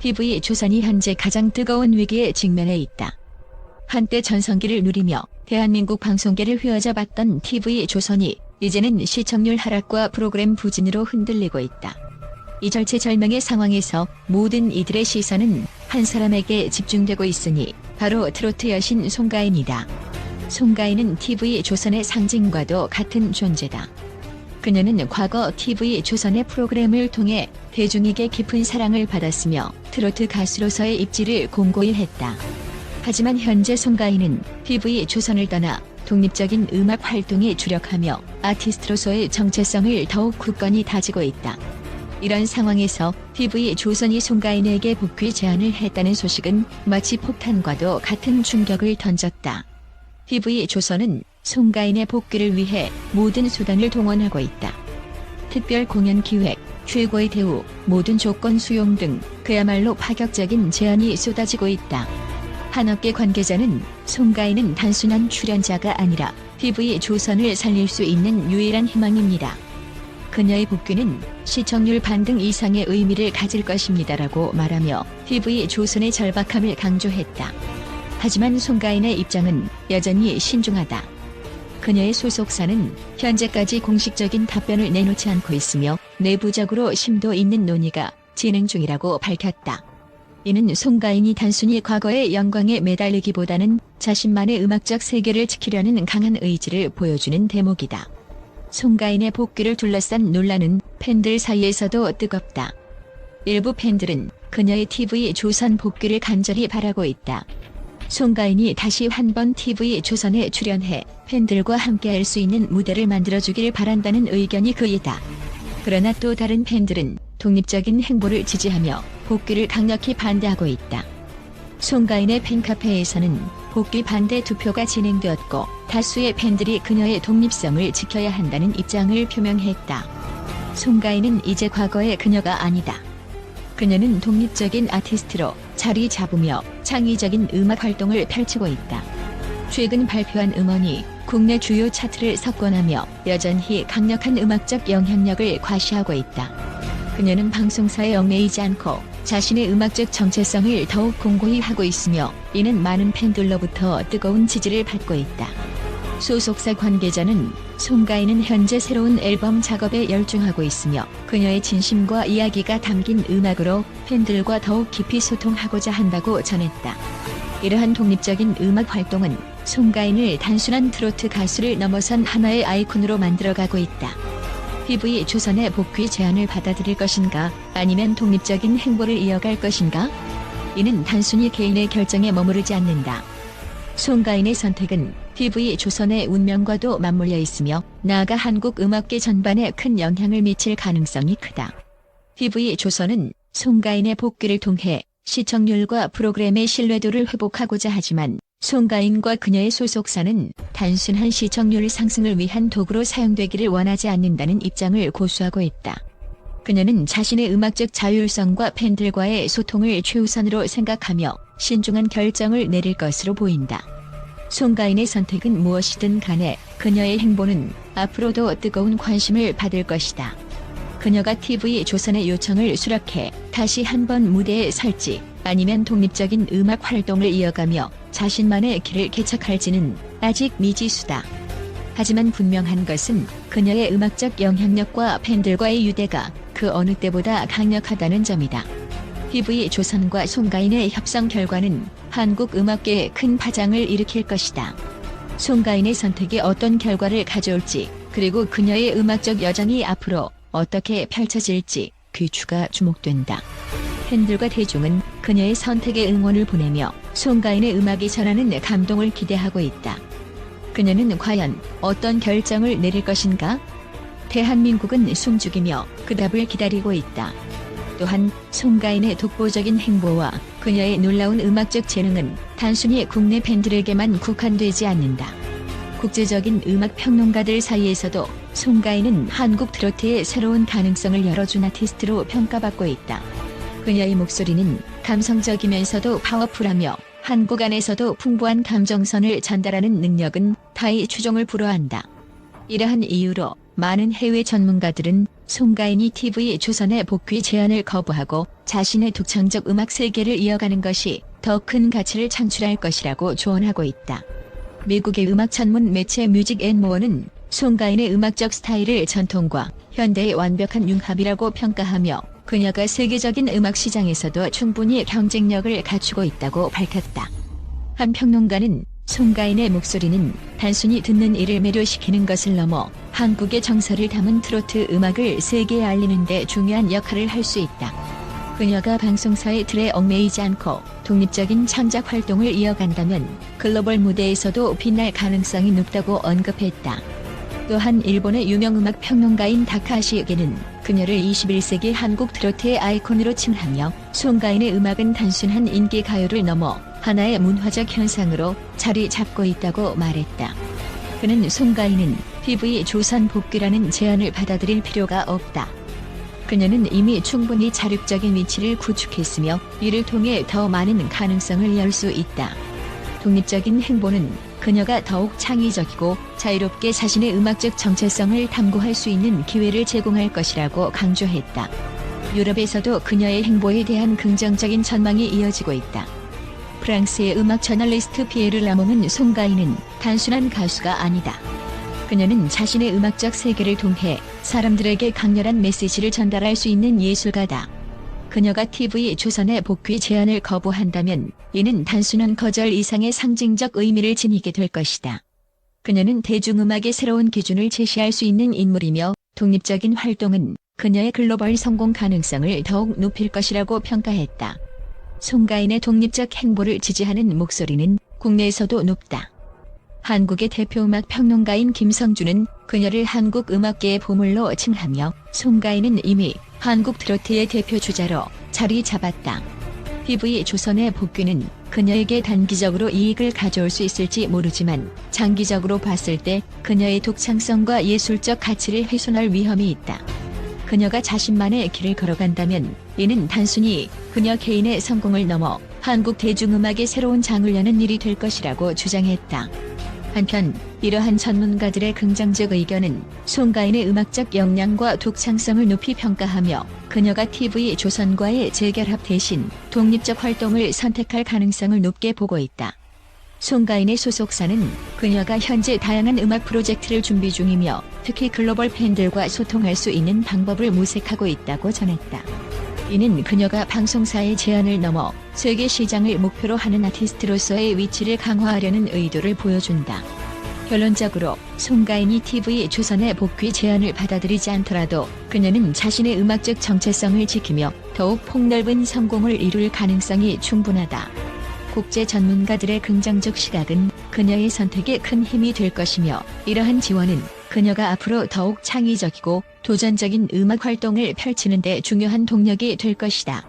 TV 조선이 현재 가장 뜨거운 위기에 직면해 있다. 한때 전성기를 누리며 대한민국 방송계를 휘어잡았던 TV 조선이 이제는 시청률 하락과 프로그램 부진으로 흔들리고 있다. 이 절체절명의 상황에서 모든 이들의 시선은 한 사람에게 집중되고 있으니 바로 트로트 여신 송가인이다. 송가인은 TV 조선의 상징과도 같은 존재다. 그녀는 과거 TV 조선의 프로그램을 통해 대중에게 깊은 사랑을 받았으며 트로트 가수로서의 입지를 공고히 했다. 하지만 현재 송가인은 TV 조선을 떠나 독립적인 음악 활동에 주력하며 아티스트로서의 정체성을 더욱 굳건히 다지고 있다. 이런 상황에서 TV 조선이 송가인에게 복귀 제안을 했다는 소식은 마치 폭탄과도 같은 충격을 던졌다. TV 조선은 송가인의 복귀를 위해 모든 수단을 동원하고 있다. 특별 공연 기획, 최고의 대우, 모든 조건 수용 등 그야말로 파격적인 제안이 쏟아지고 있다. 한업계 관계자는 송가인은 단순한 출연자가 아니라 TV 조선을 살릴 수 있는 유일한 희망입니다. 그녀의 복귀는 시청률 반등 이상의 의미를 가질 것입니다라고 말하며 TV 조선의 절박함을 강조했다. 하지만 송가인의 입장은 여전히 신중하다. 그녀의 소속사는 현재까지 공식적인 답변을 내놓지 않고 있으며 내부적으로 심도 있는 논의가 진행 중이라고 밝혔다. 이는 송가인이 단순히 과거의 영광에 매달리기보다는 자신만의 음악적 세계를 지키려는 강한 의지를 보여주는 대목이다. 송가인의 복귀를 둘러싼 논란은 팬들 사이에서도 뜨겁다. 일부 팬들은 그녀의 TV 조선 복귀를 간절히 바라고 있다. 송가인이 다시 한번 TV 조선에 출연해 팬들과 함께 할 수 있는 무대를 만들어주길 바란다는 의견이 그이다. 그러나 또 다른 팬들은 독립적인 행보를 지지하며 복귀를 강력히 반대하고 있다. 송가인의 팬카페에서는 복귀 반대 투표가 진행되었고 다수의 팬들이 그녀의 독립성을 지켜야 한다는 입장을 표명했다. 송가인은 이제 과거의 그녀가 아니다. 그녀는 독립적인 아티스트로 자리 잡으며 창의적인 음악 활동을 펼치고 있다. 최근 발표한 음원이 국내 주요 차트를 석권하며 여전히 강력한 음악적 영향력을 과시하고 있다. 그녀는 방송사에 얽매이지 않고 자신의 음악적 정체성을 더욱 공고히 하고 있으며 이는 많은 팬들로부터 뜨거운 지지를 받고 있다. 소속사 관계자는 송가인은 현재 새로운 앨범 작업에 열중하고 있으며 그녀의 진심과 이야기가 담긴 음악으로 팬들과 더욱 깊이 소통하고자 한다고 전했다. 이러한 독립적인 음악 활동은 송가인을 단순한 트로트 가수를 넘어선 하나의 아이콘으로 만들어가고 있다. TV 조선의 복귀 제안을 받아들일 것인가 아니면 독립적인 행보를 이어갈 것인가? 이는 단순히 개인의 결정에 머무르지 않는다. 송가인의 선택은 TV 조선의 운명과도 맞물려 있으며 나아가 한국 음악계 전반에 큰 영향을 미칠 가능성이 크다. TV 조선은 송가인의 복귀를 통해 시청률과 프로그램의 신뢰도를 회복하고자 하지만 송가인과 그녀의 소속사는 단순한 시청률 상승을 위한 도구로 사용되기를 원하지 않는다는 입장을 고수하고 있다. 그녀는 자신의 음악적 자율성과 팬들과의 소통을 최우선으로 생각하며 신중한 결정을 내릴 것으로 보인다. 송가인의 선택은 무엇이든 간에 그녀의 행보는 앞으로도 뜨거운 관심을 받을 것이다. 그녀가 TV 조선의 요청을 수락해 다시 한번 무대에 설지 아니면 독립적인 음악 활동을 이어가며 자신만의 길을 개척할지는 아직 미지수다. 하지만 분명한 것은 그녀의 음악적 영향력과 팬들과의 유대가 그 어느 때보다 강력하다는 점이다. TV 조선과 송가인의 협상 결과는 한국 음악계에 큰 파장을 일으킬 것이다. 송가인의 선택이 어떤 결과를 가져올지 그리고 그녀의 음악적 여정이 앞으로 어떻게 펼쳐질지 귀추가 주목된다. 팬들과 대중은 그녀의 선택에 응원을 보내며 송가인의 음악이 전하는 감동을 기대하고 있다. 그녀는 과연 어떤 결정을 내릴 것인가? 대한민국은 숨죽이며 그 답을 기다리고 있다. 또한 송가인의 독보적인 행보와 그녀의 놀라운 음악적 재능은 단순히 국내 팬들에게만 국한되지 않는다. 국제적인 음악 평론가들 사이에서도 송가인은 한국 트로트의 새로운 가능성을 열어준 아티스트로 평가받고 있다. 그녀의 목소리는 감성적이면서도 파워풀하며 한국 안에서도 풍부한 감정선을 전달하는 능력은 타의 추종을 불허한다. 이러한 이유로 많은 해외 전문가들은 송가인이 TV 조선의 복귀 제안을 거부하고 자신의 독창적 음악 세계를 이어가는 것이 더 큰 가치를 창출할 것이라고 조언하고 있다. 미국의 음악 전문 매체 뮤직 앤 모어는 송가인의 음악적 스타일을 전통과 현대의 완벽한 융합이라고 평가하며 그녀가 세계적인 음악 시장에서도 충분히 경쟁력을 갖추고 있다고 밝혔다. 한 평론가는 송가인의 목소리는 단순히 듣는 이를 매료시키는 것을 넘어 한국의 정서를 담은 트로트 음악을 세계에 알리는 데 중요한 역할을 할 수 있다. 그녀가 방송사의 틀에 얽매이지 않고 독립적인 창작 활동을 이어간다면 글로벌 무대에서도 빛날 가능성이 높다고 언급했다. 또한 일본의 유명 음악 평론가인 다카시에게는 그녀를 21세기 한국 트로트의 아이콘으로 칭하며 송가인의 음악은 단순한 인기 가요를 넘어 하나의 문화적 현상으로 자리 잡고 있다고 말했다. 그는 송가인은 TV 조선 복귀라는 제안을 받아들일 필요가 없다. 그녀는 이미 충분히 자립적인 위치를 구축했으며 이를 통해 더 많은 가능성을 열 수 있다. 독립적인 행보는 그녀가 더욱 창의적이고 자유롭게 자신의 음악적 정체성을 탐구할 수 있는 기회를 제공할 것이라고 강조했다. 유럽에서도 그녀의 행보에 대한 긍정적인 전망이 이어지고 있다. 프랑스의 음악 저널리스트 피에르 라몽은 송가인은 단순한 가수가 아니다. 그녀는 자신의 음악적 세계를 통해 사람들에게 강렬한 메시지를 전달할 수 있는 예술가다. 그녀가 TV 조선의 복귀 제안을 거부한다면 이는 단순한 거절 이상의 상징적 의미를 지니게 될 것이다. 그녀는 대중음악의 새로운 기준을 제시할 수 있는 인물이며 독립적인 활동은 그녀의 글로벌 성공 가능성을 더욱 높일 것이라고 평가했다. 송가인의 독립적 행보를 지지하는 목소리는 국내에서도 높다. 한국의 대표 음악 평론가인 김성준은 그녀를 한국 음악계의 보물로 칭하며 송가인은 이미 한국 트로트의 대표 주자로 자리 잡았다. PV 조선의 복귀는 그녀에게 단기적으로 이익을 가져올 수 있을지 모르지만 장기적으로 봤을 때 그녀의 독창성과 예술적 가치를 훼손할 위험이 있다. 그녀가 자신만의 길을 걸어간다면 이는 단순히 그녀 개인의 성공을 넘어 한국 대중음악의 새로운 장을 여는 일이 될 것이라고 주장했다. 한편 이러한 전문가들의 긍정적 의견은 송가인의 음악적 역량과 독창성을 높이 평가하며 그녀가 TV 조선과의 재결합 대신 독립적 활동을 선택할 가능성을 높게 보고 있다. 송가인의 소속사는 그녀가 현재 다양한 음악 프로젝트를 준비 중이며 특히 글로벌 팬들과 소통할 수 있는 방법을 모색하고 있다고 전했다. 이는 그녀가 방송사의 제안을 넘어 세계 시장을 목표로 하는 아티스트로서의 위치를 강화하려는 의도를 보여준다. 결론적으로 송가인이 TV 조선의 복귀 제안을 받아들이지 않더라도 그녀는 자신의 음악적 정체성을 지키며 더욱 폭넓은 성공을 이룰 가능성이 충분하다. 국제 전문가들의 긍정적 시각은 그녀의 선택에 큰 힘이 될 것이며 이러한 지원은 그녀가 앞으로 더욱 창의적이고 도전적인 음악 활동을 펼치는 데 중요한 동력이 될 것이다.